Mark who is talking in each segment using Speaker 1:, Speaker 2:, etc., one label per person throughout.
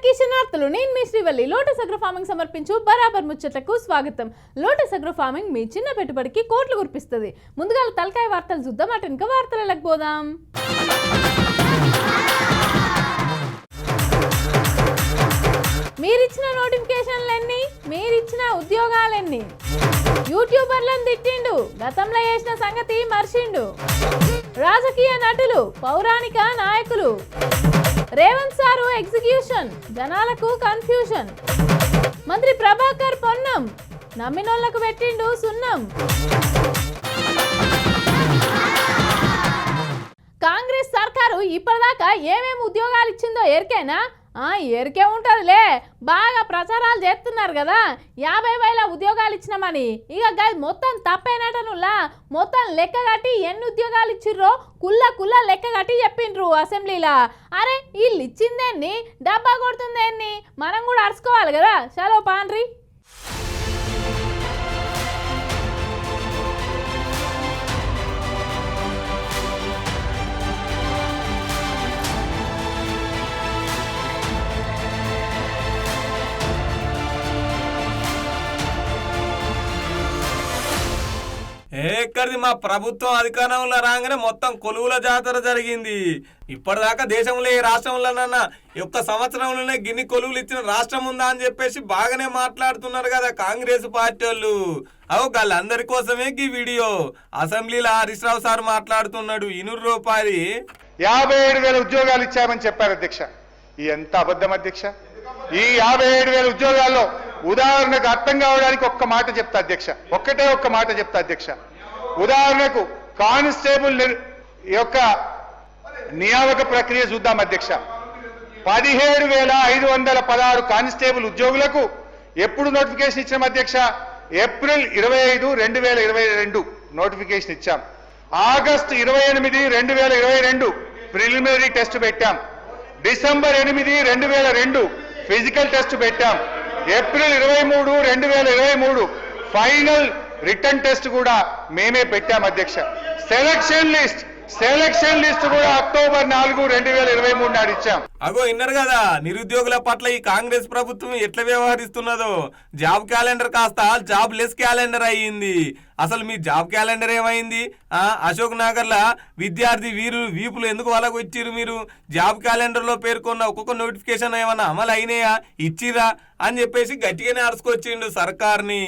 Speaker 1: అందరికీ శనార్థులు నేను మీ శ్రీవల్లి. లోటస్ అగ్రో ఫార్మింగ్ సమర్పించు బరాబర్ ముచ్చట్లకు స్వాగతం. లోటస్ అగ్రో ఫార్మింగ్ మీ చిన్న పెట్టుబడికి కోట్లు కురిపిస్తుంది. ముందుగా తలకాయ వార్తలు చూద్దాం. అటు ఇంకా వార్తలకు పోదాం. మీరిచ్చిన నోటిఫికేషన్లన్నీ మీరిచ్చిన ఉద్యోగాలన్నీ యూట్యూబర్లను తిట్టిండు గతంలో చేసిన సంగతి మర్చిండు రాజకీయ నటులు పౌరాణిక నాయకులు. రేవంత్ సారు ఎగ్జిక్యూషన్ జనాలకు కన్ఫ్యూషన్. మంత్రి ప్రభాకర్ పొన్నం నమ్మినోళ్ళకు పెట్టిండు సున్నం. కాంగ్రెస్ సర్కారు ఇప్పటిదాకా ఏమేమి ఉద్యోగాలు ఇచ్చిందో ఎరికేనా? ఎరికే ఉంటుందిలే బాగా ప్రచారాలు చేస్తున్నారు కదా. యాభై వేల ఉద్యోగాలు ఇచ్చినామని. ఇక గది మొత్తం తప్పేనటనులా మొత్తం లెక్క కట్టి ఎన్ని ఉద్యోగాలు ఇచ్చిర్రో కుల్ల కుల్ల లెక్క కట్టి చెప్పిండ్రు అసెంబ్లీలా. అరే వీళ్ళు ఇచ్చిందేన్ని డబ్బా కొడుతుందేన్ని? మనం కూడా అరుచుకోవాలి కదా. చలో పాన్రి
Speaker 2: ఎక్కడిది మా ప్రభుత్వం అధికారంలో రాగానే మొత్తం కొలువుల జాతర జరిగింది. ఇప్పటిదాకా దేశంలో ఏ రాష్ట్రంలోనన్నా ఒక్క సంవత్సరంలోనే గిన్ని కొలువులు ఇచ్చిన రాష్ట్రం ఉందా అని చెప్పేసి బాగానే మాట్లాడుతున్నారు కదా కాంగ్రెస్ పార్టీ వాళ్ళు అవు వాళ్ళందరి కోసమే ఈ వీడియో. అసెంబ్లీలో హరీష్ రావు సార్ మాట్లాడుతున్నాడు. ఇనూరు రూపాయలు
Speaker 3: యాభై ఏడు వేల ఉద్యోగాలు ఇచ్చామని చెప్పారు అధ్యక్ష. ఎంత అబద్ధం అధ్యక్ష? ఈ యాభై ఏడు వేల ఉద్యోగాల్లో ఉదాహరణకు అర్థం కావడానికి ఒక్క మాట చెప్తా అధ్యక్ష. ఒక్కటే ఒక్క మాట చెప్తా అధ్యక్ష. ఉదాహరణకు కానిస్టేబుల్ యొక్క నియామక ప్రక్రియ చూద్దాం అధ్యక్ష. పదిహేడు వేల ఐదు వందల పదహారు కానిస్టేబుల్ ఉద్యోగులకు ఎప్పుడు నోటిఫికేషన్ ఇచ్చాం అధ్యక్ష? ఏప్రిల్ ఇరవై ఐదు రెండు వేల ఇరవై రెండు నోటిఫికేషన్ ఇచ్చాం. ఆగస్టు ఇరవై ఎనిమిది రెండు వేల ఇరవై రెండు ప్రిలిమినరీ టెస్ట్ పెట్టాం. డిసెంబర్ ఎనిమిది రెండు వేల రెండు ఫిజికల్ టెస్ట్ పెట్టాం. ఏప్రిల్ ఇరవై మూడు రెండు వేల ఇరవై మూడు. ఫైనల్ రిటర్న్ టెస్ట్ కూడా మేమే పెట్టాం అధ్యక్ష. Selection list. సెలక్షన్ లిస్ట్ కూడా అక్టోబర్ నాలుగు రెండు వేల ఇరవై మూడు నాడు ఇచ్చాం.
Speaker 2: అగో విన్నారు కదా నిరుద్యోగుల పట్ల ఈ కాంగ్రెస్ ప్రభుత్వం ఎట్లా వ్యవహరిస్తున్నదో? జాబ్ క్యాలెండర్ కాస్త జాబ్ లెస్ క్యాలెండర్ అయ్యింది. అసలు మీ జాబ్ క్యాలెండర్ ఏమైంది? ఆ అశోక్ నగర్ లా విద్యార్థి వీరు వీపులు ఎందుకు వాళ్ళకు ఇచ్చిర్రు మీరు? జాబ్ క్యాలెండర్లో పేర్కొన్న ఒక్కొక్క నోటిఫికేషన్ ఏమైనా అమలు అయినాయా? ఇచ్చిరా అని చెప్పేసి గట్టిగానే అరుచుకొచ్చిండు సర్కార్ని.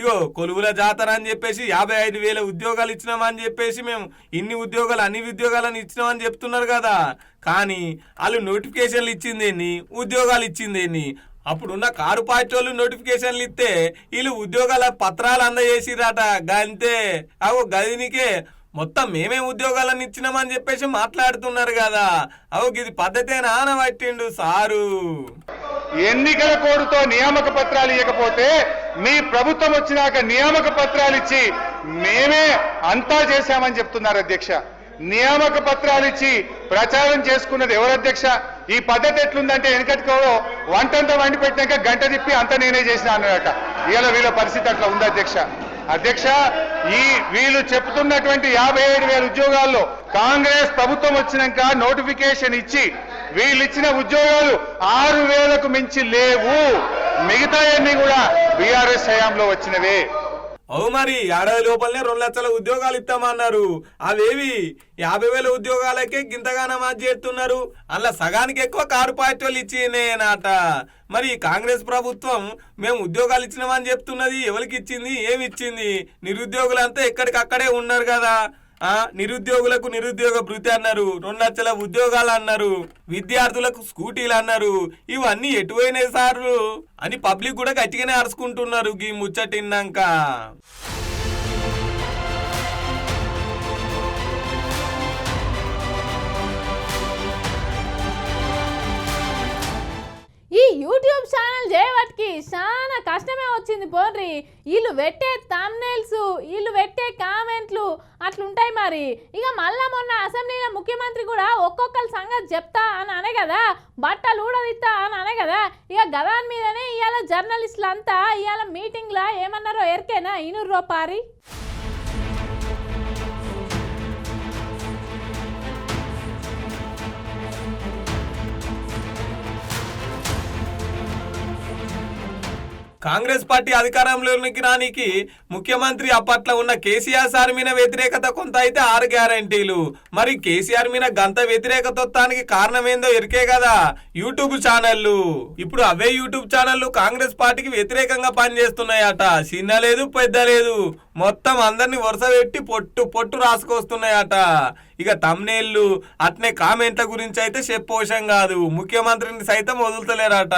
Speaker 2: ఇగో కొలువుల జాతర అని చెప్పేసి యాభై ఐదు వేల ఉద్యోగాలు ఇచ్చినామని చెప్పేసి మేము ఇన్ని ఉద్యోగాలు అన్ని ఉద్యోగాలను ఇచ్చినామని చెప్తున్నారు కదా. కానీ వాళ్ళు నోటిఫికేషన్లు ఇచ్చిందేని ఉద్యోగాలు ఇచ్చిందేని అప్పుడున్న కారు పార్టీ వాళ్ళు నోటిఫికేషన్లు ఇస్తే వీళ్ళు ఉద్యోగాల పత్రాలు అందజేసిరట గంతే. అగో గదినికే. మొత్తం మేమే ఉద్యోగాలను ఇచ్చినామని చెప్పేసి మాట్లాడుతున్నారు కదా. అవు ఇది పద్ధతేనా అని సారు?
Speaker 3: ఎన్నికల కోడుతో నియామక పత్రాలు ఇవ్వకపోతే మీ ప్రభుత్వం వచ్చినాక నియామక పత్రాలు ఇచ్చి మేమే అంతా చేశామని చెప్తున్నారు అధ్యక్ష. నియామక పత్రాలు ఇచ్చి ప్రచారం చేసుకున్నది ఎవరు అధ్యక్ష? ఈ పద్ధతి ఎట్లుందంటే వెనకటికో వంటంతా వండి పెట్టినాక గంట తిప్పి అంత నేనే చేసిన అన్నట వీళ్ళ వీళ్ళ పరిస్థితి అట్లా ఉంది అధ్యక్ష? అధ్యక్ష ఈ వీళ్ళు చెప్తున్నటువంటి యాభై ఏడు వేల ఉద్యోగాల్లో కాంగ్రెస్ ప్రభుత్వం వచ్చినాక నోటిఫికేషన్ ఇచ్చి వీళ్ళు ఇచ్చిన ఉద్యోగాలు ఆరు వేలకు మించి లేవు. మిగతా అన్ని కూడా బీఆర్ఎస్ హయాంలో వచ్చినవే.
Speaker 2: అవు మరి ఏడాది లోపలనే రెండు లక్షల ఉద్యోగాలు ఇస్తామన్నారు. అవేవి? యాభై వేల ఉద్యోగాలకే గింతగానం అది చేస్తున్నారు. అలా సగానికి ఎక్కువ కారు పార్టీ వాళ్ళు ఇచ్చినేనాట మరి కాంగ్రెస్ ప్రభుత్వం మేము ఉద్యోగాలు ఇచ్చినామని చెప్తున్నది ఎవరికి ఇచ్చింది? ఏమి ఇచ్చింది? నిరుద్యోగులంతా ఎక్కడికక్కడే ఉన్నారు కదా. నిరుద్యోగులకు నిరుద్యోగ భృతి అన్నారు రెండు లక్షల ఉద్యోగాలు అన్నారు విద్యార్థులకు స్కూటీలు అన్నారు ఇవన్నీ ఎటువైనాయి సార్లు అని పబ్లిక్ కూడా గట్టిగానే అరుచుకుంటున్నారు ఈ ముచ్చటిన్నాక.
Speaker 1: ఈ యూట్యూబ్ ఛానల్ చేయబట్టికి చాలా కష్టమే వచ్చింది పోన్రి. వీళ్ళు పెట్టే థమ్నేల్స్ వీళ్ళు పెట్టే కామెంట్లు అట్లుంటాయి మరి. ఇక మళ్ళా మొన్న అసెంబ్లీలో ముఖ్యమంత్రి కూడా ఒక్కొక్కరి సంగతి చెప్తా అని అనే కదా బట్టలు ఊడదిస్తా అని అనే కదా. ఇక గదాని మీదనే ఇవాళ జర్నలిస్టులంతా ఇవాళ మీటింగ్లో ఏమన్నారో ఎరికేనా? ఇనుర్రో పారి.
Speaker 2: కాంగ్రెస్ పార్టీ అధికారంలోనికి రానికి ముఖ్యమంత్రి అప్పట్లో ఉన్న కేసీఆర్ సార్ మీద వ్యతిరేకత కొంత అయితే ఆరు గ్యారంటీలు. మరి కేసీఆర్ మీద గంత వ్యతిరేకత వస్తానికి కారణం ఏందో ఎరికే కదా యూట్యూబ్ ఛానళ్ళు ఇప్పుడు అవే యూట్యూబ్ ఛానళ్ళు కాంగ్రెస్ పార్టీకి వ్యతిరేకంగా పనిచేస్తున్నాయట. చిన్న లేదు పెద్ద లేదు. మొత్తం అందరిని వరుస పెట్టి పొట్టు పొట్టు రాసుకొస్తున్నాయట. ఇక తమ్నేళ్ళు అట్నే కామెంట్ల గురించి అయితే చెప్పోషం కాదు. ముఖ్యమంత్రిని సైతం వదులుతలేరట.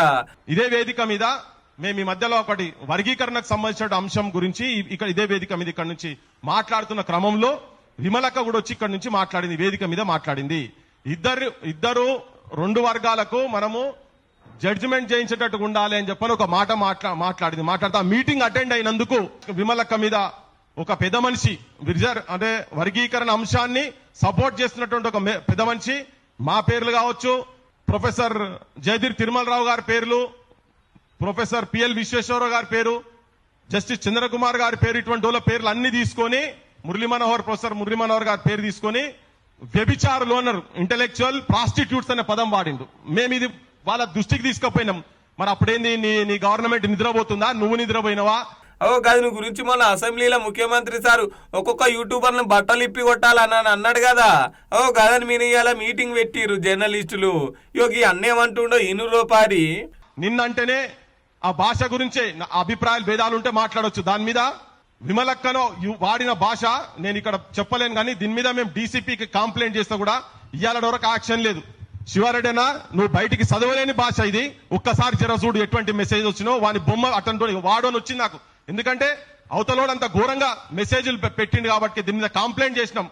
Speaker 4: ఇదే వేదిక మీద మేము ఈ మధ్యలో ఒకటి వర్గీకరణకు సంబంధించిన అంశం గురించి ఇక్కడ ఇదే వేదిక మీద ఇక్కడ నుంచి మాట్లాడుతున్న క్రమంలో విమలక కూడా వచ్చి ఇక్కడ నుంచి మాట్లాడింది వేదిక మీద మాట్లాడింది. ఇద్దరు ఇద్దరు రెండు వర్గాలకు మనము జడ్జిమెంట్ చేయించేటట్టు ఉండాలి అని చెప్పని ఒక మాట మాట్లా మాట్లాడింది. మాట్లాడుతూ మీటింగ్ అటెండ్ అయినందుకు విమలక్క మీద ఒక పెద్ద మనిషి రిజర్వ్ అంటే వర్గీకరణ అంశాన్ని సపోర్ట్ చేస్తున్నటువంటి ఒక పెద్ద మనిషి. మా పేర్లు కావచ్చు ప్రొఫెసర్ జయధీర్ తిరుమలరావు గారి పేర్లు ప్రొఫెసర్ పిఎల్ విశ్వేశ్వరరావు గారి పేరు జస్టిస్ చంద్రకుమార్ గారి పేరు ఇటువంటి వాళ్ళ పేర్లు అన్ని తీసుకొని మురళీ మనోహర్ ప్రొఫెసర్ మురళీ మనోహర్ గారి పేరు తీసుకొని వ్యభిచారులు అన్నారు ఇంటలెక్చువల్ ప్రాస్టిట్యూట్స్ అనే పదం వాడిండు. మేము ఇది వాళ్ళ దృష్టికి తీసుకుపోయినాం. మరి అప్పుడేంది? నీ నీ గవర్నమెంట్ నిద్రపోతుందా? నువ్వు నిద్రపోయినవా?
Speaker 2: ఓ గది గురించి మొన్న అసెంబ్లీలో ముఖ్యమంత్రి సారు ఒక్కొక్క యూట్యూబర్ను బట్టలు ఇప్పి కొట్టాలని అని అన్నాడు కదా. ఓ గదని మీరు ఇవాళ మీటింగ్ పెట్టిరు జర్నలిస్టులు. యోగి అన్నేమంటుండో ఇను రూపారి
Speaker 4: నిన్నంటేనే ఆ భాష గురించే నా అభిప్రాయాలు భేదాలు ఉంటే మాట్లాడొచ్చు. దాని మీద విమలక్కనో యు- వాడిన భాష నేను ఇక్కడ చెప్పలేను కానీ దీని మీద మేము డీసీపీకి కంప్లైంట్ చేస్తే కూడా ఇవాళ వరకు యాక్షన్ లేదు. శివారెడ్డినా నువ్వు బయటికి చదవలేని భాష ఇది. ఒక్కసారి జర చూడు ఎటువంటి మెసేజ్ వచ్చినో వాని బొమ్మ అటెండ్ వాడని వచ్చింది నాకు. ఎందుకంటే అవతలోడు అంత ఘోరంగా మెసేజ్లు పెట్టిండు కాబట్టి దీని మీద కంప్లైంట్ చేసినాం.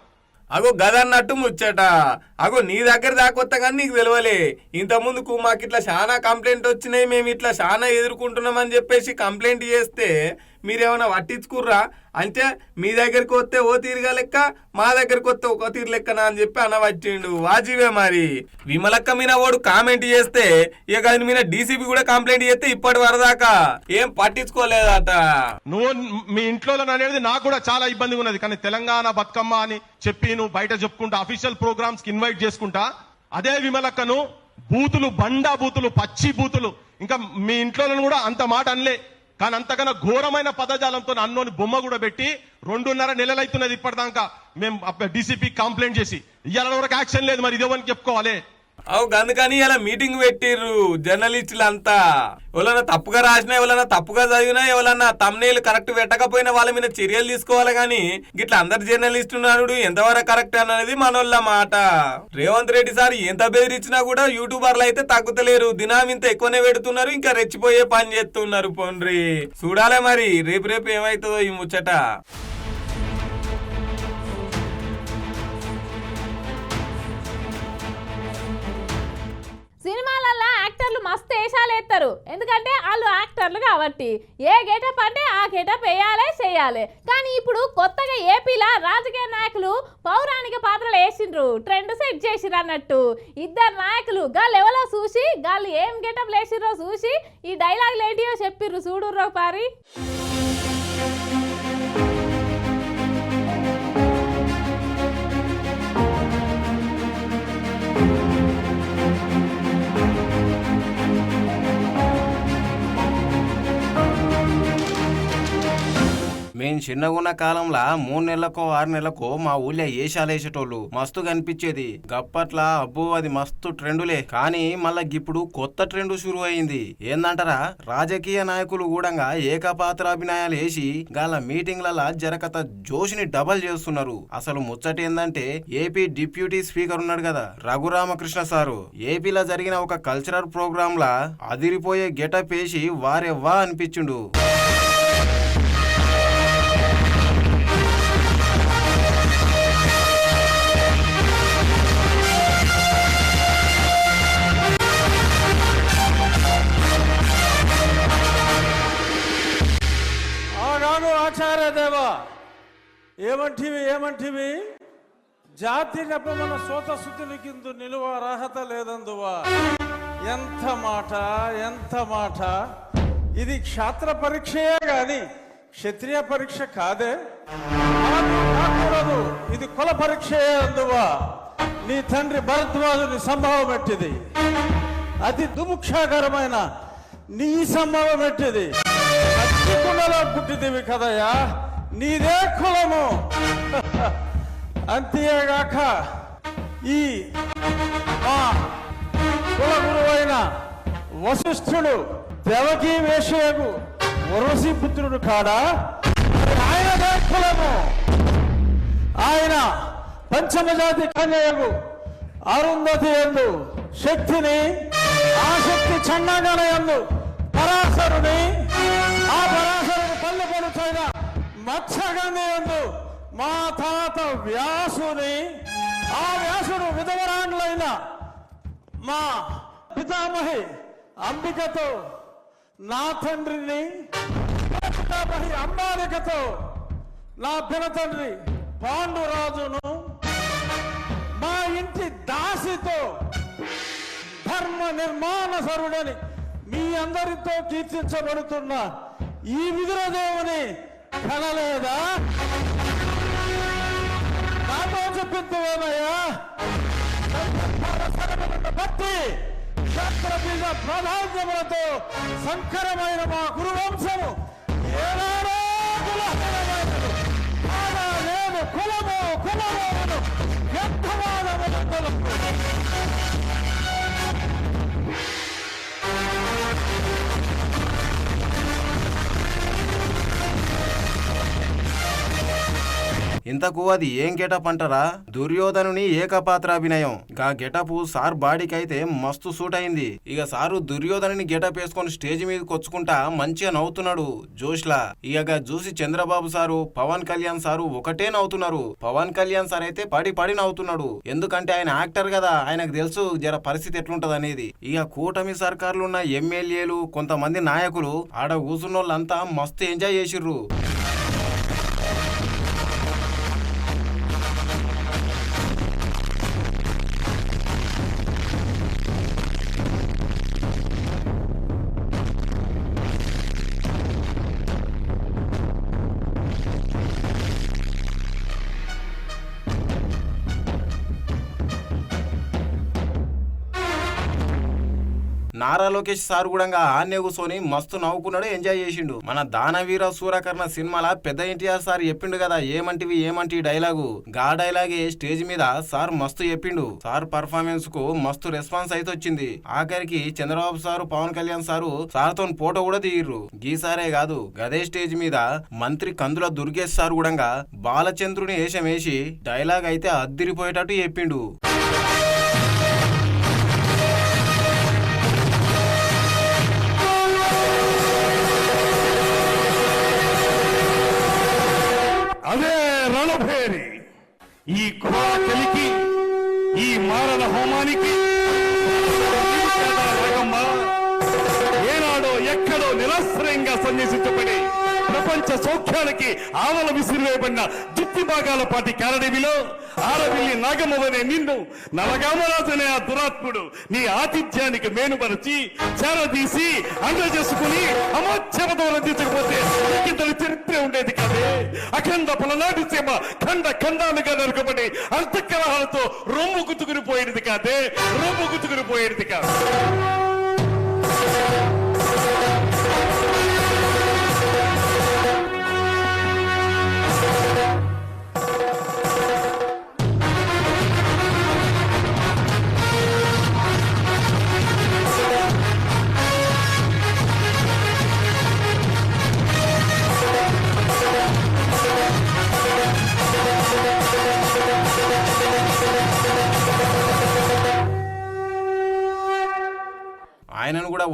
Speaker 2: అగో గదన్నట్టు ముచ్చట. అగో నీ దగ్గర దాకొత్త కానీ నీకు తెలియలే ఇంతకుముందుకు మాకు ఇట్లా చాలా కంప్లైంట్ వచ్చినాయి మేము ఇట్లా చాలా ఎదుర్కొంటున్నామని చెప్పేసి కంప్లైంట్ చేస్తే మీరేమైనా పట్టించుకుర్రా? అంటే మీ దగ్గరికి వస్తే ఓ తీరుగా లెక్క మా దగ్గరికి వస్తే ఒక తీరు లెక్కనా అని చెప్పి అనవచ్చిండు వాజీవే మరి. విమలక్క మీద వాడు కామెంట్ చేస్తే ఇక దాని మీద డీసీపీ కూడా కంప్లైంట్ చేస్తే ఇప్పటి వరదాకా. ఏం పట్టించుకోలేదట.
Speaker 4: నువ్వు మీ ఇంట్లో అనేది నాకు కూడా చాలా ఇబ్బందిగా ఉన్నది. కానీ తెలంగాణ బతుకమ్మ అని చెప్పి నువ్వు బయట చెప్పుకుంటా అఫీషియల్ ప్రోగ్రామ్స్కి ఇన్వైట్ చేసుకుంటా అదే విమలక్కను బూతులు బండా బూతులు పచ్చి బూతులు. ఇంకా మీ ఇంట్లో కూడా అంత మాట అనలే. కానీ అంతకన్నా ఘోరమైన పదజాలంతో అన్నోని బొమ్మ కూడా పెట్టి రెండున్నర నెలలైతున్నది ఇప్పటిదాకా. మేము డీసీపీ కంప్లైంట్ చేసి ఇవాళ వరకు యాక్షన్ లేదు మరి ఇదేవని చెప్పుకోవాలి.
Speaker 2: అవు అందుకని ఇలా మీటింగ్ పెట్టిర్రు జర్నలిస్టులు అంతా ఎవరైనా తప్పుగా రాసినా ఎవరైనా తప్పుగా చదివినా ఎవరన్నా తమ్నేలు కరెక్ట్ పెట్టకపోయినా వాళ్ళ మీద చర్యలు తీసుకోవాలి కానీ గిట్లా అందరు జర్నలిస్ట్ ఉన్నాడు ఎంతవరకు కరెక్ట్ అనేది మనోళ్ళ మాట. రేవంత్ రెడ్డి సార్ ఎంత బెదిరించినా కూడా యూట్యూబర్లు అయితే తగ్గుతలేరు. దినం ఇంత ఎక్కువనే పెడుతున్నారు ఇంకా రెచ్చిపోయే పని చేస్తున్నారు పోన్రి. చూడాలే మరి రేపు రేపు ఏమైతుందో ఈ ముచ్చట.
Speaker 1: సినిమాలల్లో యాక్టర్లు మస్తు వేషాలు వేస్తారు. ఎందుకంటే వాళ్ళు యాక్టర్లు కాబట్టి. ఏ గెటప్ అంటే ఆ గెటప్ వేయాలే చేయాలి. కానీ ఇప్పుడు కొత్తగా ఏపీలో రాజకీయ నాయకులు పౌరాణిక పాత్రలు వేసిండ్రు. ట్రెండ్ సెట్ చేసిరు అన్నట్టు. ఇద్దరు నాయకులు గాళ్ళు ఎవరో చూసి గాలు ఏం గెటప్ వేసిర్రో చూసి ఈ డైలాగులు ఏంటియో చెప్పిర్రు. చూడుర్రో పారి
Speaker 5: మేం చిన్నగున్న కాలంలో మూడు నెలలకో ఆరు నెలలకో మా ఊళ్ళో ఏషాలు వేసేటోళ్ళు. మస్తు కనిపించేది. గప్పట్ల అబ్బో అది మస్తు ట్రెండులే. కానీ మళ్ళా ఇప్పుడు కొత్త ట్రెండ్ షురు అయింది ఏందంటారా? రాజకీయ నాయకులు కూడా ఏకపాత్రాభినయాలు వేసి గాల మీటింగ్లలో జరకత జోషిని డబల్ చేస్తున్నారు. అసలు ముచ్చట ఏందంటే ఏపీ డిప్యూటీ స్పీకర్ ఉన్నాడు కదా రఘురామకృష్ణ సారు. ఏపీలో జరిగిన ఒక కల్చరల్ ప్రోగ్రామ్ లా అదిరిపోయే గెటప్ వేసి వారెవ్వా అనిపించిండు. దేవా?
Speaker 6: ఏమంటివి ఏమంటివి? జాతి నెపమన సోత కింద నిలువ అర్హత లేదందువా? ఎంత మాట ఎంత మాట. ఇది క్షాత్ర పరీక్షయే గాని క్షత్రియ పరీక్ష కాదే. కాకూడదు. ఇది కుల పరీక్షయే అందువా. నీ తండ్రి భరద్వాజుని సంభవం ఎట్టిది? అతి దుముక్షాకరమైన నీ సంభవం ఎట్టిది? కుండలో పుట్టిదివి కదయ్యా? నీదే కులము. అంతేగాక ఈ మా కుల గురువైన వశిష్ఠుడు దేవకీ వేషయకు వరసి పుత్రుడు కాడా? ఆయనదే కులము. ఆయన పంచమజాతి కన్యకు అరుంధతి ఎందు శక్తిని ఆ శక్తి ఎందు పరాశరుని ఆ పరాశరుని పల్లె పలుచైన మత్స్యగంధి ఎందు మా తాత వ్యాసుని ఆ వ్యాసుడు విధవరాండ్లైన మా పితామహి అంబికతో నా తండ్రిని పితామహి అంబాలికతో నా పినతండ్రి పాండురాజును మా ఇంటి దాసితో ధర్మ నిర్మాణ సరుడని మీ అందరితో కీర్తించబడుతున్న ఈ విదురదేవుని కనలేదా నాతో చెప్పిందేమయ్యా బట్టి క్షత్రబీజ ప్రాధాన్యములతో సంకరమైన మా గురువంశము ఏనాడో కులహీనమైనది. కాగా కులము కులము వ్యర్థవాదములు
Speaker 5: ఇంతకు అది ఏం గెటప్ అంటారా? దుర్యోధనుని ఏకపాత్రాభినయం. గా గెటప్ సార్ బాడీకైతే మస్తు సూట్ అయింది ఇక సారు దుర్యోధనుని గెటప్ వేసుకొని స్టేజ్ మీద కొచ్చుకుంటా మంచిగా నవ్వుతున్నాడు జోష్లా. ఇక చూసి చంద్రబాబు సారు పవన్ కళ్యాణ్ సారు ఒకటే నవ్వుతున్నారు. పవన్ కళ్యాణ్ సార్ అయితే పడి పడి నవ్వుతున్నాడు. ఎందుకంటే ఆయన యాక్టర్ కదా ఆయనకు తెలుసు జర పరిస్థితి ఎట్లుంటది అనేది ఇక కూటమి సర్కార్లు ఉన్న ఎమ్మెల్యేలు కొంతమంది నాయకులు ఆడ కూర్చున్న వాళ్ళంతా మస్తు ఎంజాయ్ చేసిర్రు. నారా లోకేష్ సార్ కూడా ఆన్నే కూర్చొని మస్తు నవ్వుకున్నాడు ఎంజాయ్ చేసిండు. మన దానవీర సూరకర్ణ సినిమాల పెద్ద ఎన్టీఆర్ సార్ చెప్పిండు కదా ఏమంటివి ఏమంటి డైలాగు. గా డైలాగే స్టేజ్ మీద సార్ మస్తు చెప్పిండు. సార్ పర్ఫార్మెన్స్కు మస్తు రెస్పాన్స్ అయితే వచ్చింది. ఆఖరికి చంద్రబాబు సారు పవన్ కళ్యాణ్ సారు సార్తో ఫోటో కూడా దిగిర్రు గీసారే కాదు గదే స్టేజ్ మీద మంత్రి కందుల దుర్గేష్ సార్ కూడా బాలచంద్రుని వేషం వేసి డైలాగ్ అయితే అద్దిరిపోయేటట్టు చెప్పిండు.
Speaker 7: ఈ కుమార కలికి ఈ మారణ హోమానికి ఏనాడో ఎక్కడో నిరాశ్రయంగా సన్యసించబడి ప్రపంచ సౌఖ్యాలకి ఆవల విసిరివేయబడిన దుత్తి భాగాల పాటి కారడవిలో ఆరవిల్లి నాగమవనే నిన్ను నలగామరాజనే ఆ దురాత్ముడు నీ ఆతిథ్యానికి మేనుపరిచి చేరదీసి అండ చేసుకుని అమోచ్యమతో రందించకపోతే ఇంతటి చరిత్ర ఉండేది కాదే. అఖండ పలనాటి సీమ ఖండ ఖండాలుగా నరుకబడి అంతఃకలహాలతో రొమ్ము గుతుకుని పోయేది కాదే. రొమ్ము గుతుకుని పోయేది కాదు.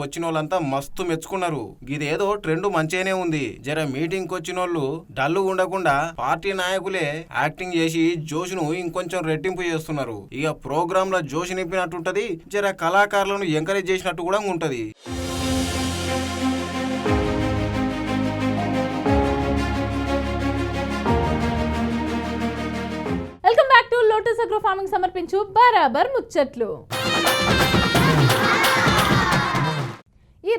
Speaker 5: వచ్చిన వాళ్ళంతా మస్తు మెచ్చుకున్నారు. ఇదేదో ట్రెండ్ మంచిగానే ఉంది. జర మీటింగ్ వచ్చిన వాళ్ళు డల్లు ఉండకుండా పార్టీ నాయకులే యాక్టింగ్ చేసి జోష్ను ఇంకొంచెం రెట్టింపు చేస్తున్నారు. ఇక ప్రోగ్రామ్లో జోష్ నింపినట్టుంటది జర కళాకారులను ఎంకరేజ్ చేసినట్టు కూడా ఉంటది.
Speaker 1: లోటస్ అగ్రో ఫార్మింగ్ సమర్పించు బరాబర్ ముచ్చట్లు.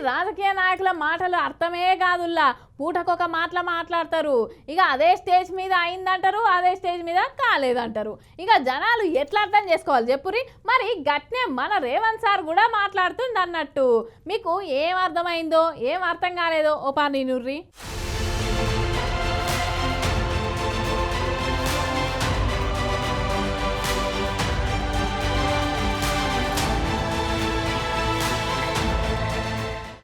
Speaker 1: రాజకీయ నాయకుల మాటలు అర్థమే కాదుల్లా. పూటకొక మాటలు మాట్లాడతారు. ఇక అదే స్టేజ్ మీద అయిందంటారు అదే స్టేజ్ మీద కాలేదంటారు. ఇక జనాలు ఎట్లా అర్థం చేసుకోవాలి చెప్పురి? మరి గట్నే మన రేవంత్ సార్ కూడా మాట్లాడుతుంది అన్నట్టు మీకు ఏం అర్థమైందో ఏం అర్థం కాలేదో ఓ పాని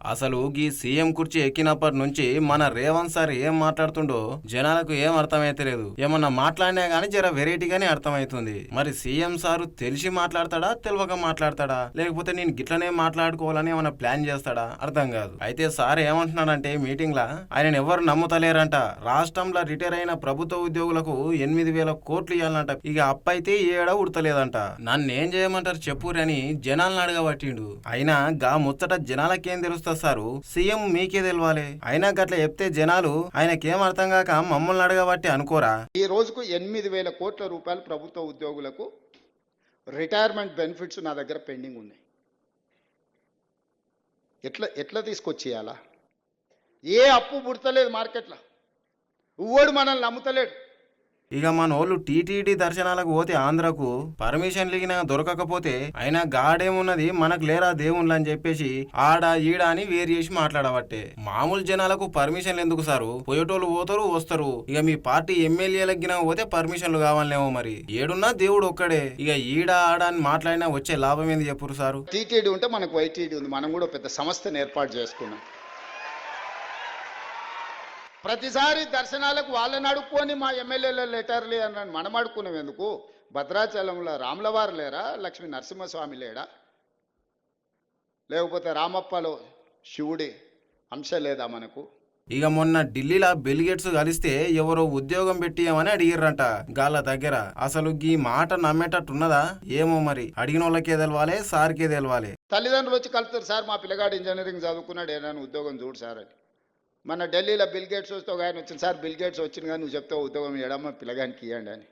Speaker 5: అసలు గీ సీఎం కుర్చీ ఎక్కినప్పటి నుంచి మన రేవంత్ సార్ ఏం మాట్లాడుతుండో జనాలకు ఏం అర్థమైతలేదు. ఏమన్నా మాట్లాడినా గానీ జర వెరైటీగానే అర్థమవుతుంది మరి సీఎం సారు తెలిసి మాట్లాడతాడా తెలియక మాట్లాడతాడా? లేకపోతే నేను గిట్లనే మాట్లాడుకోవాలని ఏమన్నా ప్లాన్ చేస్తాడా? అర్థం కాదు. అయితే సార్ ఏమంటున్నాడంటే మీటింగ్ లా ఆయన ఎవరు నమ్ముతలేరంట. రాష్ట్రంలో రిటైర్ అయిన ప్రభుత్వ ఉద్యోగులకు ఎనిమిది వేల కోట్లు ఇవ్వాలంట ఇక అప్పైతే ఏడ ఉడతలేదంట. నన్నేం చేయమంటారు చెప్పురని జనాలను అడగబట్టిండు. అయినా గా ముచ్చట జనాలకేం తెలుస్తా సారు సీఎం మీకే తెలవాలి. అయినా గట్ల చెప్తే జనాలు ఆయనకేం అర్థం కాక మమ్మల్ని అడగబట్టి అనుకోరా?
Speaker 8: ఈ రోజుకు ఎనిమిది వేల కోట్ల రూపాయలు ప్రభుత్వ ఉద్యోగులకు రిటైర్మెంట్ బెనిఫిట్స్ నా దగ్గర పెండింగ్ ఉన్నాయి. ఎట్లా ఎట్లా తీసుకొచ్చేయాలా? ఏ అప్పు పుడతలేదు మార్కెట్లో ఎవ్వడు మనల్ని నమ్ముతలేడు.
Speaker 5: ఇక మన వాళ్ళు టీటీడీ దర్శనాలకు పోతే ఆంధ్రకు పర్మిషన్ లిగిన దొరకకపోతే అయినా గాడేమున్నది మనకు లేరా దేవుళ్ళు అని చెప్పేసి ఆడ ఈడ అని వేరు చేసి మాట్లాడబట్టే మామూలు జనాలకు పర్మిషన్లు ఎందుకు సారు? పోయేటోళ్ళు పోతారు వస్తారు. ఇక మీ పార్టీ ఎమ్మెల్యేలకు గిన పోతే పర్మిషన్లు కావాలేమో మరి. ఏడున్నా దేవుడు ఒక్కడే. ఇక ఈడ ఆడ అని మాట్లాడినా వచ్చే లాభం ఏంది చెప్పురు సారు?
Speaker 8: టీటీడీ ఉంటే మనకు వైటీడీ ఉంది. మనం కూడా పెద్ద సంస్థను ఏర్పాటు చేసుకున్నాం. ప్రతిసారి దర్శనాలకు వాళ్ళని అడుక్కొని మా ఎమ్మెల్యేల లెటర్లు అన్నాను. మనం అడుక్కున్నాం ఎందుకు? భద్రాచలంలో రాములవారు లేరా? లక్ష్మీ నరసింహస్వామి లేడా? లేకపోతే రామప్పలో శివుడి అంశ లేదా మనకు?
Speaker 5: ఇక మొన్న ఢిల్లీలో బిల్గేట్స్ కలిస్తే ఎవరో ఉద్యోగం పెట్టియమని అడిగిర్రంట గాళ్ళ దగ్గర. అసలు ఈ మాట నమ్మేటట్టున్నదా? ఏమో మరి. అడిగిన వాళ్ళకే తెలవాలి సార్కే తెలవాలి.
Speaker 8: తల్లిదండ్రులు వచ్చి కలుపుతారు. సార్ మా పిల్లగాడు ఇంజనీరింగ్ చదువుకున్నాడు. ఏదైనా ఉద్యోగం చూడు సార్ అని. మన ఢిల్లీలో బిల్ గేట్స్ వస్తే ఒక ఆయన వచ్చింది సార్ బిల్ గేట్స్ వచ్చింది కానీ నువ్వు చెప్తే ఉద్యోగం ఇవ్వడమ్మా పిల్లగానికి ఇవ్వండి అని.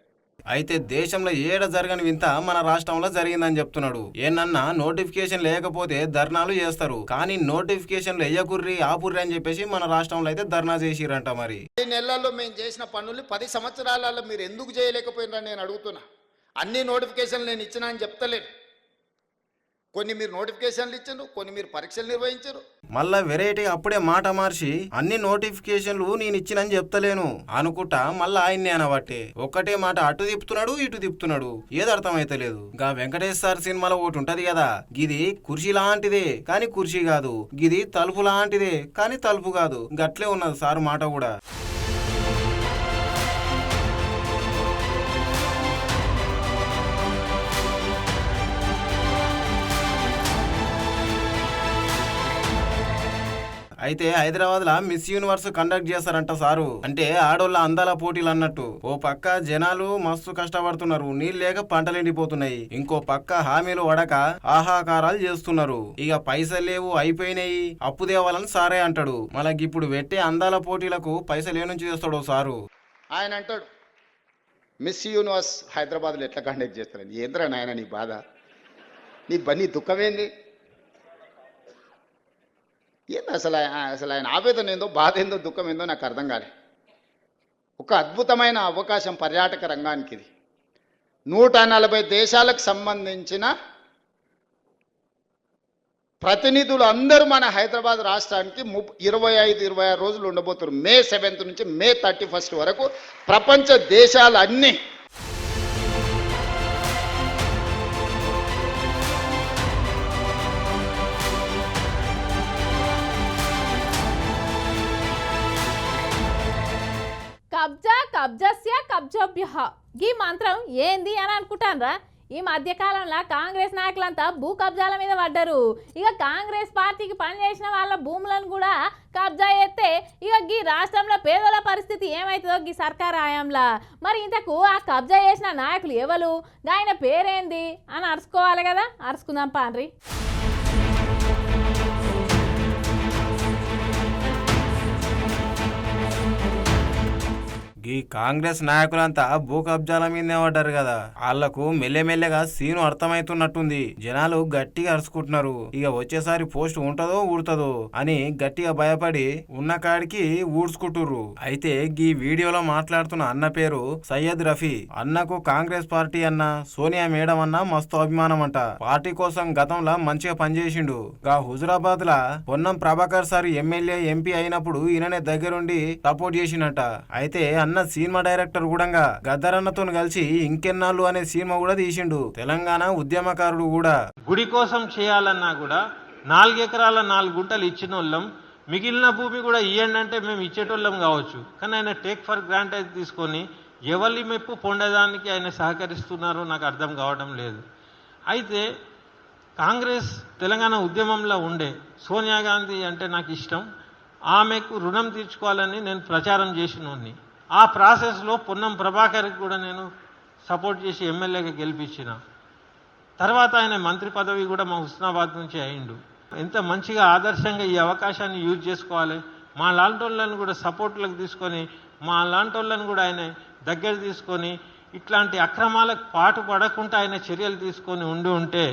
Speaker 5: అయితే దేశంలో ఏడ జరగని వింత మన రాష్ట్రంలో జరిగిందని చెప్తున్నాడు. ఏనన్నా నోటిఫికేషన్ లేకపోతే ధర్నాలు చేస్తారు. కానీ నోటిఫికేషన్లు వేయకుర్రి ఆపుర్రి అని చెప్పేసి మన రాష్ట్రంలో అయితే ధర్నా చేసిరంట మరి.
Speaker 8: ఈ నెలల్లో మేము చేసిన పనులు పది సంవత్సరాలలో మీరు ఎందుకు చేయలేకపోయినారని నేను అడుగుతున్నా. అన్ని నోటిఫికేషన్లు నేను ఇచ్చినా అని చెప్తలేను. కొన్ని మీరు నోటిఫికేషన్లు ఇచ్చారు కొన్ని మీరు పరీక్షలు నిర్వహించారు.
Speaker 5: మళ్ళా వెరైటీ అప్పుడే మాట మార్చి అన్ని నోటిఫికేషన్లు నేను ఇచ్చినని చెప్తలేను. అనుకుంటా మళ్ళా ఆయన్ని అనబట్టే. ఒక్కటే మాట అటు తిప్పుతున్నాడు ఇటు తిప్పుతున్నాడు. ఏది అర్థమైతలేదు. గా వెంకటేష్ సార్ సినిమాలో ఒకటి ఉంటది కదా గిది కుర్చీ లాంటిదే కానీ కుర్చీ కాదు. గిది తలుపు లాంటిదే కానీ తలుపు కాదు. గట్లే ఉన్నది సార్ మాట కూడా. అయితే హైదరాబాద్ లా మిస్ యూనివర్స్ కండక్ట్ చేస్తారంట సారు. అంటే ఆడోళ్ళ అందాల పోటీలు అన్నట్టు ఓ పక్క జనాలు మస్తు కష్టపడుతున్నారు. నీళ్ళు లేక పంటలు ఎండిపోతున్నాయి. ఇంకో పక్క హామీలు వడక ఆహాకారాలు చేస్తున్నారు. ఇక పైసలు లేవు అయిపోయినాయి. అప్పు దేవాలని సారే అంటాడు. మనకి ఇప్పుడు పెట్టే అందాల పోటీలకు పైసలు ఏ నుంచి చేస్తాడో సారు?
Speaker 8: ఆయన అంటాడు మిస్ యూనివర్స్ హైదరాబాద్లో ఎట్లా కండక్ట్ చేస్తారని ఏంద్రా నాయన నీ బాధ? నీ బన్నీ దుఃఖమేంది ఏంది అసలు అసలు ఆయన ఆవేదన ఏందో బాధ ఏందో దుఃఖం ఏందో నాకు అర్థం కాలే. ఒక అద్భుతమైన అవకాశం పర్యాటక రంగానికి ఇది. నూట నలభై దేశాలకు సంబంధించిన ప్రతినిధులు అందరూ మన హైదరాబాద్ రాష్ట్రానికి ము ఇరవై ఐదు ఇరవై ఆరు రోజులు ఉండబోతున్నారు. మే సెవెంత్ నుంచి మే థర్టీ ఫస్ట్ వరకు ప్రపంచ దేశాలన్నీ
Speaker 1: కబ్జస్య కబ్జభ్య. ఈ మంత్రం ఏంది అని అనుకుంటానరా? ఈ మధ్యకాలంలో కాంగ్రెస్ నాయకులంతా భూ కబ్జాల మీద పడ్డారు. ఇక కాంగ్రెస్ పార్టీకి పనిచేసిన వాళ్ళ భూములను కూడా కబ్జా చేస్తే ఇక గీ రాష్ట్రంలో పేదల పరిస్థితి ఏమవుతుందో గీ సర్కార్ ఆయంలా. మరి ఇంతకు ఆ కబ్జా చేసిన నాయకులు ఎవరు? ఆయన పేరేంది? అని అరుచుకోవాలి కదా. అరుచుకుందాం పాన్రి
Speaker 5: ఈ కాంగ్రెస్ నాయకులంతా భూ కబ్జాల మీదనే పడ్డారు కదా. వాళ్ళకు మెల్లెమెల్లెగా సీను అర్థమైతున్నట్టుంది. జనాలు గట్టిగా అరుచుకుంటున్నారు. ఇక వచ్చేసారి పోస్ట్ ఉంటదో ఊడుతుందో అని గట్టిగా భయపడి ఉన్న కాడికి ఊడ్చుకుంటుర్రు. అయితే ఈ వీడియోలో మాట్లాడుతున్న అన్న పేరు సయ్యద్ రఫీ. అన్నకు కాంగ్రెస్ పార్టీ అన్న సోనియా మేడం అన్న మస్తు అభిమానం అంట పార్టీ కోసం గతంలో మంచిగా పనిచేసిండు. గా హుజురాబాద్ లా Ponnam Prabhakar sir MLA MP అయినప్పుడు ఈయననే దగ్గరుండి సపోర్ట్ చేసిండట. అయితే అన్న సినిమా డైరెక్టర్ కూడా గద్దరన్నతో కలిసి ఇంకెన్నాళ్ళు అనే సినిమా కూడా తీసిండు. తెలంగాణ ఉద్యమకారుడు కూడా.
Speaker 9: గుడి కోసం చేయాలన్నా కూడా నాలుగు ఎకరాల నాలుగు గుంటలు ఇచ్చిన వాళ్ళం మిగిలిన భూమి కూడా ఇవ్వండి అంటే మేము ఇచ్చేటోళ్ళం కావచ్చు. కానీ ఆయన టేక్ ఫర్ గ్రాంటెడ్ తీసుకొని ఎవరి మెప్పు పొందడానికి ఆయన సహకరిస్తున్నారో నాకు అర్థం కావడం లేదు. అయితే కాంగ్రెస్ తెలంగాణ ఉద్యమంలో ఉండే సోనియా గాంధీ అంటే నాకు ఇష్టం. ఆమెకు రుణం తీర్చుకోవాలని నేను ప్రచారం చేసినోన్ని ఆ ప్రాసెస్లో పొన్నం ప్రభాకర్కి కూడా నేను సపోర్ట్ చేసి ఎమ్మెల్యేగా గెలిపించిన. తర్వాత ఆయన మంత్రి పదవి కూడా మా హుస్నాబాద్ నుంచి అయిండు. ఎంత మంచిగా ఆదర్శంగా ఈ అవకాశాన్ని యూజ్ చేసుకోవాలి. మా లాంటోళ్ళని కూడా సపోర్ట్లకు తీసుకొని మా లాంటోళ్ళని కూడా ఆయన దగ్గర తీసుకొని ఇట్లాంటి అక్రమాలకు పాటు పడకుండా ఆయన చర్యలు తీసుకొని ఉండి ఉంటే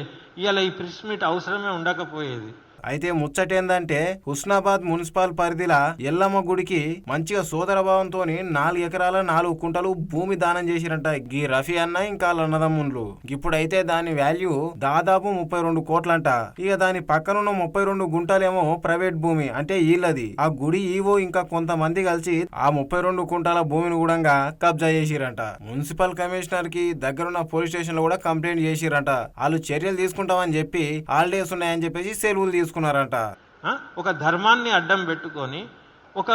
Speaker 9: ఇవాళ ఈ ప్రెస్ మీట్ అవసరమే ఉండకపోయేది.
Speaker 5: అయితే ముచ్చటేందంటే హుస్నాబాద్ మున్సిపల్ పరిధిల ఎల్లమ్మ గుడికి మంచిగా సోదర భావంతో నాలుగు ఎకరాల నాలుగు కుంటలు భూమి దానం చేసిరంట గీ రఫీ అన్న ఇంకా వాళ్ళ ఇప్పుడైతే దాని వాల్యూ దాదాపు ముప్పై రెండు కోట్లంట. ఇక దాని పక్కనున్న ముప్పై రెండు గుంటలేమో ప్రైవేట్ భూమి అంటే వీళ్ళది ఆ గుడి ఈవో ఇంకా కొంతమంది కలిసి ఆ ముప్పై రెండు కుంటాల భూమిని కూడా కబ్జా చేసిరంట. మున్సిపల్ కమిషనర్కి దగ్గరున్న పోలీస్ స్టేషన్లో కూడా కంప్లైంట్ చేసిరంట. వాళ్ళు చర్యలు తీసుకుంటామని చెప్పి హాలిడేస్ ఉన్నాయని చెప్పేసి సెలవులు తీసుకున్నారంట
Speaker 9: ఒక ధర్మాన్ని అడ్డం పెట్టుకొని ఒక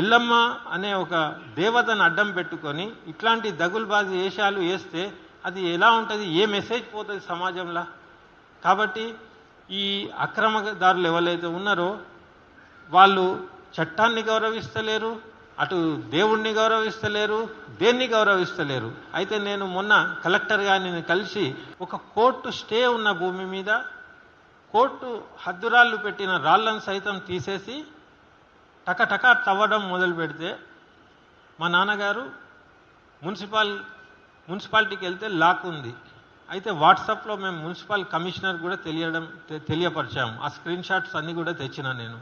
Speaker 9: ఎల్లమ్మ అనే ఒక దేవతను అడ్డం పెట్టుకొని ఇట్లాంటి దగులుబాజీ వేషాలు వేస్తే అది ఎలా ఉంటుంది? ఏ మెసేజ్ పోతుంది సమాజంలో? కాబట్టి ఈ అక్రమదారులు ఎవరైతే ఉన్నారో వాళ్ళు చట్టాన్ని గౌరవిస్తలేరు అటు దేవుణ్ణి గౌరవిస్తలేరు దేన్ని గౌరవిస్తలేరు. అయితే నేను మొన్న కలెక్టర్ గారిని కలిసి ఒక కోర్టు స్టే ఉన్న భూమి మీద కోర్టు హద్దురాళ్ళు పెట్టిన రాళ్ళను సైతం తీసేసి టకటక తవ్వడం మొదలు పెడితే మా నాన్నగారు మున్సిపల్ మున్సిపాలిటీకి వెళ్తే లాక్ ఉంది. అయితే వాట్సాప్లో మేము మున్సిపల్ కమిషనర్ కూడా తెలియడం తె- తెలియపరిచాము. ఆ స్క్రీన్ షాట్స్ అన్నీ కూడా తెచ్చిన నేను.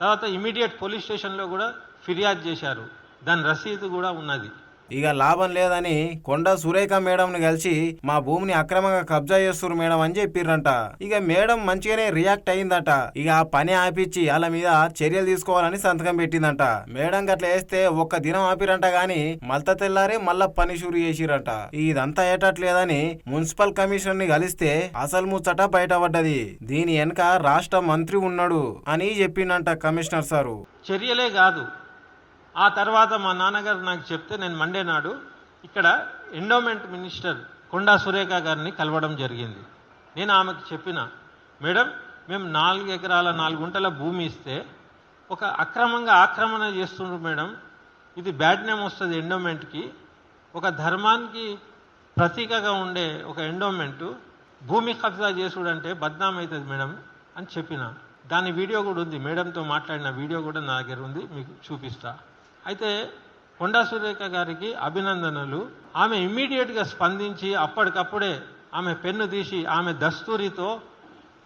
Speaker 9: తర్వాత ఇమీడియట్ పోలీస్ స్టేషన్లో కూడా ఫిర్యాదు చేశారు. దాని రసీదు కూడా ఉన్నది.
Speaker 5: ఇక లాభం లేదని కొండ సురేఖ మేడంని కలిసి మా భూమిని అక్రమంగా కబ్జా చేస్తున్నారు మేడం అని చెప్పిర్రంట. ఇక మేడం మంచిగానే రియాక్ట్ అయిందట. ఇక ఆ పని ఆపిచ్చి వాళ్ళ మీద చర్యలు తీసుకోవాలని సంతకం పెట్టిందంట. మేడం గట్ల వేస్తే ఒక్క దినం ఆపిరంట గాని మల్త తెల్లారే మళ్ళా పని షూరు చేసిరంట. ఇదంతా ఏటట్లేదని మున్సిపల్ కమిషనర్ని కలిస్తే అసలు ముచ్చట బయటపడ్డది. దీని వెనక రాష్ట్ర మంత్రి ఉన్నాడు అని చెప్పిండంట కమిషనర్ సారు.
Speaker 9: చర్యలే కాదు. ఆ తర్వాత మా నాన్నగారు నాకు చెప్తే నేను మండే నాడు ఇక్కడ ఎండోమెంట్ మినిస్టర్ కొండా సురేఖ గారిని కలవడం జరిగింది. నేను ఆమెకు చెప్పిన మేడం మేము నాలుగు ఎకరాల నాలుగు గుంటల భూమి ఇస్తే ఒక అక్రమంగా ఆక్రమణ చేస్తుండ్రు మేడం. ఇది బ్యాడ్ నేమ్ వస్తుంది ఎండోమెంట్కి. ఒక ధర్మానికి ప్రతీకగా ఉండే ఒక ఎండోమెంటు భూమి కబ్జా చేసుడంటే బద్నాం అవుతుంది మేడం అని చెప్పిన. దాని వీడియో కూడా ఉంది. మేడంతో మాట్లాడిన వీడియో కూడా నా దగ్గర ఉంది. మీకు చూపిస్తా. అయితే కొండా సురేఖ గారికి అభినందనలు. ఆమె ఇమ్మీడియట్గా స్పందించి అప్పటికప్పుడే ఆమె పెన్ను తీసి ఆమె దస్తూరితో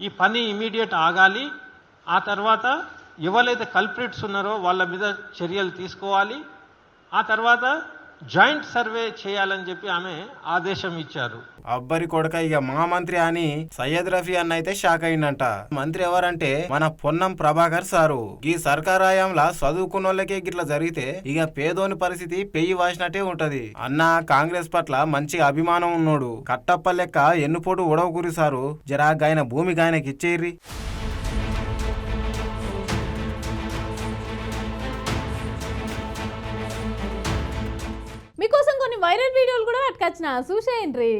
Speaker 9: ఈ పని ఇమీడియట్ ఆగాలి ఆ తర్వాత ఎవరైతే కల్ప్రిట్స్ ఉన్నారో వాళ్ళ మీద చర్యలు తీసుకోవాలి ఆ తర్వాత జాయింట్ సర్వే చేయాలని చెప్పి ఆమె ఆదేశం ఇచ్చారు.
Speaker 5: అబ్బరి కొడక ఇక మా మంత్రి అని సయ్యద్ రఫీ అన్న అయితే షాక్ అయిందంట. మంత్రి ఎవరంటే మన పొన్నం ప్రభాకర్ సారు. ఈ సర్కారాయంలా చదువుకున్న వాళ్ళకే గిట్లా జరిగితే ఇక పేదోని పరిస్థితి పెయ్యి వాసినట్టే ఉంటది. అన్న కాంగ్రెస్ పట్ల మంచి అభిమానం ఉన్నోడు. కట్టప్ప లెక్క ఎన్నుపోటు ఉడవకూరి సారు. జరా గాయన భూమి గాయనకి ఇచ్చేర్రి
Speaker 1: మీకోసం కొన్ని వైరల్ వీడియోలు కూడా పట్టుకొచ్చిన. చూసేయండి.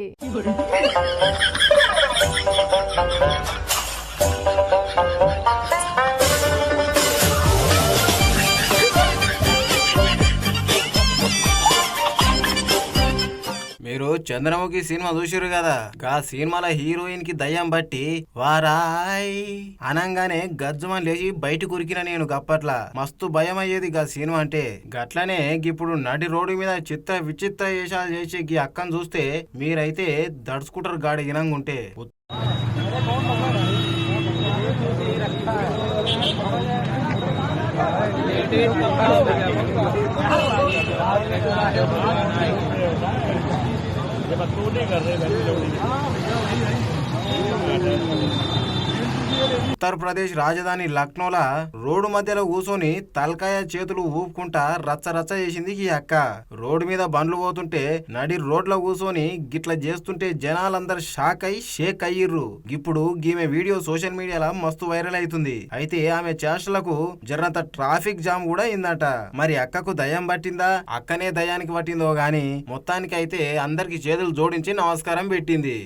Speaker 5: మీరు చంద్రముఖి సినిమా చూసిరు కదా? గా సినిమాల హీరోయిన్కి దయ్యం బట్టి వారాయ్ అనంగానే గజ్జమని లేచి బయట కురికిన నేను గప్పట్ల. మస్తు భయం అయ్యేది గా సినిమా అంటే. గట్లనే ఇప్పుడు నడి రోడ్డు మీద చిత్ర విచిత్ర వేషాలు చేసే గీ అక్కను చూస్తే మీరైతే దడుచుకుంటారు గాడి ఇనంగుంటే. ਬਸ ਉਹ ਨਹੀਂ ਕਰ ਰਹੇ ਵੈਸੇ ਲੋੜੀ। ఉత్తరప్రదేశ్ రాజధాని లక్నోల రోడ్డు మధ్యలో కూర్చొని తలకాయ చేతులు ఊపుకుంటా రచ్చ రచ్చ చేసింది ఈ అక్క. రోడ్డు మీద బండ్లు పోతుంటే నడి రోడ్లో కూర్చొని గిట్ల చేస్తుంటే జనాలందరూ షాక్ అయి షేక్ అయ్యిర్రు. ఇప్పుడు గీమె వీడియో సోషల్ మీడియాలో మస్తు వైరల్ అవుతుంది. అయితే ఆమె చేష్టలకు జరంత ట్రాఫిక్ జామ్ కూడా అయిందట. మరి అక్కకు దయం పట్టిందా? అక్కనే దయానికి పట్టిందో గాని మొత్తానికి అయితే అందరికి చేతులు జోడించి నమస్కారం పెట్టింది.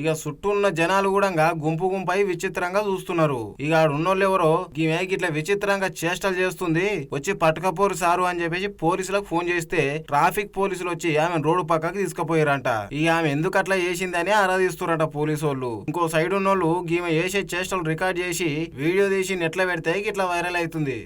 Speaker 5: ఇక చుట్టూ ఉన్న జనాలు కూడా గుంపు గుంపై విచిత్రంగా చూస్తున్నారు. ఇక ఆడున్నోళ్ళు ఎవరో ఈమె ఇట్లా విచిత్రంగా చేష్టలు చేస్తుంది. వచ్చి పట్టుకపోరు సారు అని చెప్పేసి పోలీసులకు ఫోన్ చేస్తే ట్రాఫిక్ పోలీసులు వచ్చి ఆమె రోడ్డు పక్కకి తీసుకుపోయారంట. ఇక ఆమె ఎందుకు అట్లా చేసిందని ఆరాధిస్తున్నారట పోలీసు వాళ్ళు ఇంకో సైడ్ ఉన్నోళ్ళు ఈమె చేసే చేష్టలు రికార్డ్ చేసి వీడియో తీసి నెట్లో పెడితే ఇట్లా వైరల్ అవుతుంది.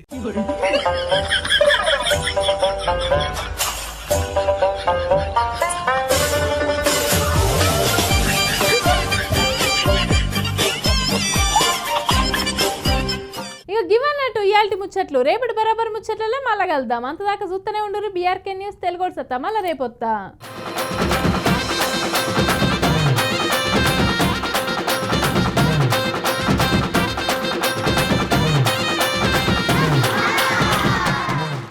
Speaker 1: గివన్నట్టు ఇయాల్టి ముచ్చట్లు. రేపటి బరాబర్ ముచ్చట్లలో మళ్ళా కలుద్దాం. అంతదాకా చూస్తూనే ఉండరు బీఆర్కే న్యూస్ తెలుగు సత్తా. మళ్ళీ రేపొత్తా.